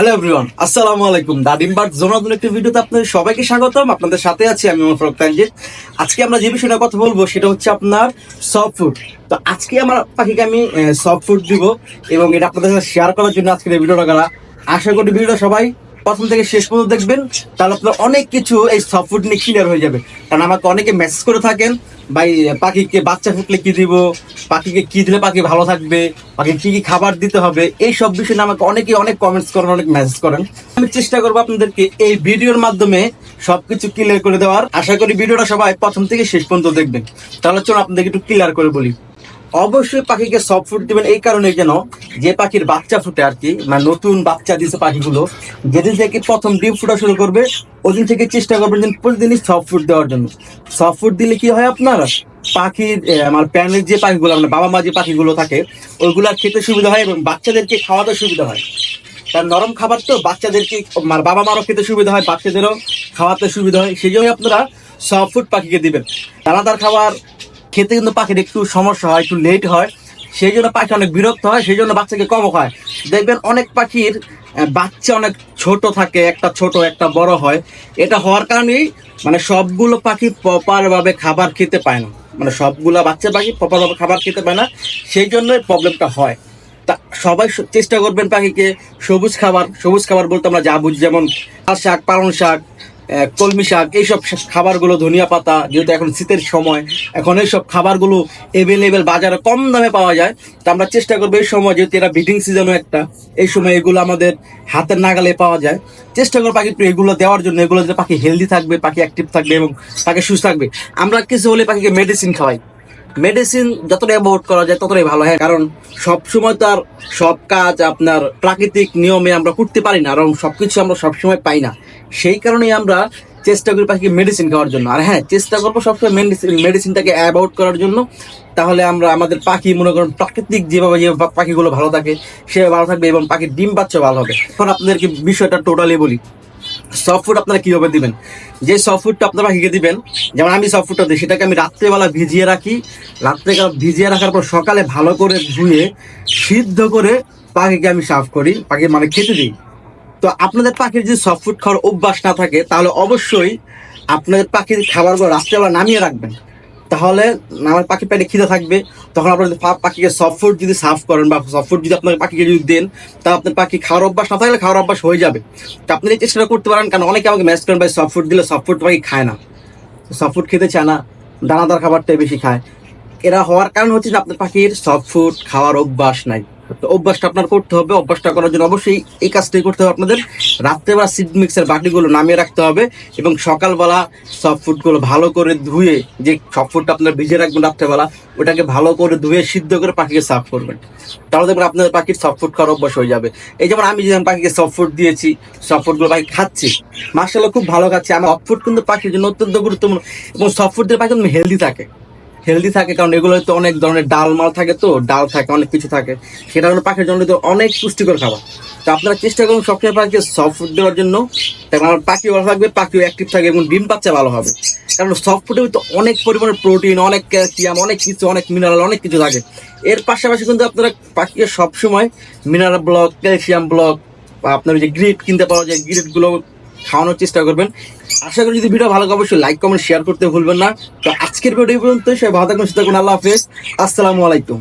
Hello everyone আসসালামু আলাইকুম দাদিম but জোনাদুল একটি ভিডিওতে আপনাদের সবাইকে স্বাগতম। আপনাদের সাথে আছি আমি আমার ফরক তানজিদ। আজকে আমরা যে বিষয়টা কথা বলব, সেটা হচ্ছে আপনার সফট ফুড তো আজকে আমার পাখিকে আমি সফট ফুড দিব এবং এটা আপনাদের সাথে শেয়ার করার জন্য আজকের এই ভিডিওটা করা। আশা করি ভিডিওটা সবাই প্রথম থেকে শেষ পর্যন্ত দেখবেন, তাহলে আপনার অনেক কিছু এই সফট নিয়ে ক্লিয়ার হয়ে যাবে। কারণ আমাকে অনেকে মেসেজ করে থাকেন, ভাই, পাখিকে, বাচ্চা ফুটলে কি দিব? পাখিকে কি দিলে পাখি ভালো থাকবে? পাখি কি কি খাবার দিতে হবে? এই সব বিষয় আমাকে অনেকেই অনেক কমেন্টস করেন, অনেক মেসেজ করেন। আমি চেষ্টা করব আপনাদেরকে এই ভিডিওর মাধ্যমে সবকিছু ক্লিয়ার করে দেওয়ার। আশা করি ভিডিওটা সবাই প্রথম থেকে শেষ পর্যন্ত দেখবেন। তাহলে চলুন আপনাদেরকে একটু ক্লিয়ার করে বলি। অবশ্যই পাখিকে সফট ফুড দিবেন এই কারণে যেন যে পাখির বাচ্চা ফুটে আর কি মানে নতুন বাচ্চা দিছে পাখিগুলো, যেদিন থেকে প্রথম ডিম ফুটা শুরু করবে, ওদিন থেকে চেষ্টা করবেন যে প্রতিদিনই সফট ফুড দেওয়ার জন্য। সফট ফুড দিলে কি হয় আপনার? পাখির আমার প্যানের যে পাখিগুলো মানে বাবা মা যে পাখিগুলো থাকে, ওইগুলা খেতে সুবিধা হয় এবং বাচ্চাদেরকে খাওয়াতে সুবিধা হয়। তার নরম খাবার তো বাচ্চাদেরকে বাবা মারও খেতে সুবিধা হয়, বাচ্চাদেরও খাওয়াতে সুবিধা হয়, সেই জন্য আপনারা সফট ফুড পাখিকে দিবেন। দানাদার খাবার খেতে কিন্তু পাখির একটু সমস্যা হয়, একটু লেট হয়। সেই জন্য পাখি অনেক বিরক্ত হয়, সেই জন্য বাচ্চাকে কম খায়। দেখবেন অনেক পাখির বাচ্চা অনেক ছোট থাকে, একটা ছোট, একটা বড় হয়। এটা হওয়ার কারণেই মানে সবগুলো পাখি প্রপারভাবে খাবার খেতে পায় না। মানে সবগুলো বাচ্চা পাখি প্রপারভাবে খাবার খেতে পায় না, সেই জন্যই প্রবলেমটা হয়। তা সবাই চেষ্টা করবেন পাখিকে সবুজ খাবার সবুজ খাবার বলতে আমরা যা বুঝি, যেমন শাক পালং শাক কলমি শাক, এইসব খাবারগুলো, ধনিয়া পাতা, যেহেতু এখন শীতের সময়, এখন এইসব খাবারগুলো এভেলেবেল বাজারে কম দামে পাওয়া যায়। তো আমরা চেষ্টা করব এই সময়, যেহেতু এরা ব্রিডিং সিজনও একটা, এই সময় এগুলো আমাদের হাতের নাগালে পাওয়া যায়। চেষ্টা করব পাখি এগুলো দেওয়ার জন্য, এগুলো যাতে পাখি হেলদি থাকবে, পাখি অ্যাক্টিভ থাকবে এবং পাখি সুস্থ থাকবে। আমরা কিছু হলে পাখিকে মেডিসিন খাওয়াই। মেডিসিন যতটা অ্যাভয়েড করা যায় ততটাই ভালো, হয়, কারণ সব সময় তো আর সব কাজ আপনার প্রাকৃতিক নিয়মে আমরা করতে পারি না এবং সবকিছু আমরা সবসময় পাই না। সেই কারণেই আমরা চেষ্টা করি পাখিকে মেডিসিন খাওয়ার জন্য। আর হ্যাঁ চেষ্টা করব সবসময় মেডিসিন মেডিসিনটাকে অ্যাভয়েড করার জন্য। তাহলে আমরা আমাদের পাখি, মনে করেন প্রাকৃতিক যেভাবে যে পাখিগুলো ভালো থাকে, সেভাবে ভালো থাকবে এবং পাখির ডিম বাচ্চা ভালো হবে। এখন আপনাদেরকে বিষয়টা টোটালি বলি। সফট আপনারা কীভাবে দিবেন? যে সফট আপনারা পাখিকে দিবেন, যেমন আমি সফট দিই, সেটাকে আমি রাত্রেবেলা ভিজিয়ে রাখি। রাত্রে ভিজিয়ে রাখার পর সকালে ভালো করে ধুয়ে, সিদ্ধ করে পাখিকে আমি সাফ করি, পাখি মানে খেতে দিই। তো আপনাদের পাখির যদি সফট খাওয়ার অভ্যাস না থাকে, তাহলে অবশ্যই আপনাদের পাখির খাবারগুলো রাত্রেবেলা নামিয়ে রাখবেন। তাহলে আমার পাখি পেটে খিদে থাকবে, তখন আপনার পাখিকে সফট যদি সার্ভ করেন বা সফট যদি আপনার পাখিকে যদি দেন, তাহলে আপনার পাখি খাওয়ার অভ্যাস না থাকলে খাওয়ার অভ্যাস হয়ে যাবে। তো আপনি চেষ্টা করতে পারেন, কারণ অনেকে আমাকে ম্যাচ করেন, ভাই সফট দিলে সফট পাখি খায় না। সফট খেতে চায় না, দানাদার খাবারটাই বেশি খায়। এরা হওয়ার কারণ হচ্ছে যে আপনার পাখির সফট ফুড খাওয়ার অভ্যাস নাই। তো অভ্যাসটা আপনার করতে হবে, অভ্যাসটা করার জন্য অবশ্যই এই কাজটাই করতে হবে আপনাদের। রাত্রেবেলা সিড মিক্সের বাটিগুলো নামিয়ে রাখতে হবে এবং সকালবেলা সফট ফুডগুলো ভালো করে ধুয়ে যে সফট ফুডটা আপনার ভিজে রাখবেন রাত্রেবেলা, ওটাকে ভালো করে ধুয়ে সিদ্ধ করে পাখিকে সাফ করবেন। তাহলে দেখবেন আপনাদের পাখির সফট ফুড খাওয়ার অভ্যাস হয়ে যাবে। এই যেমন আমি যেমন পাখিকে সফট ফুড দিয়েছি সফট ফুডগুলো পাখি খাচ্ছি মার্শাল্লাহ খুব ভালো খাচ্ছে। আমি সফট ফুড কিন্তু পাখির জন্য অত্যন্ত গুরুত্বপূর্ণ এবং সফট ফুড দিয়ে পাখি হেলদি থাকে। হেলদি থাকে, কারণ এগুলো তো অনেক ধরনের ডাল মাল থাকে তো, ডাল থাকে, অনেক কিছু থাকে। সেটা হলো পাখির জন্য তো অনেক পুষ্টিকর খাবার। তো আপনারা চেষ্টা করুন সবসময় পাখিকে সফট ফুড দেওয়ার জন্য। আমার পাখি ভালো থাকবে, পাখিও অ্যাক্টিভ থাকবে এবং ডিম বাচ্চা ভালো হবে। কারণ সফট ফুডে তো অনেক পরিমাণে প্রোটিন অনেক ক্যালসিয়াম অনেক কিছু, অনেক মিনারেল অনেক কিছু থাকে। এর পাশাপাশি কিন্তু আপনারা পাখিকে সবসময় মিনারেল ব্লক ক্যালসিয়াম ব্লক বা আপনার যে গ্রিট কিনতে পাওয়া যায় গ্রিটগুলো খাওয়ানোর চেষ্টা করবেন। আশা করি যদি ভিডিও ভালো অবশ্যই লাইক কমেন্ট শেয়ার করতে ভুলবেন না। তো আজকের ভিডিও পর্যন্ত সবাই ভালো থাকবেন থাকুন আল্লাহ হাফেজ। আসসালামু আলাইকুম।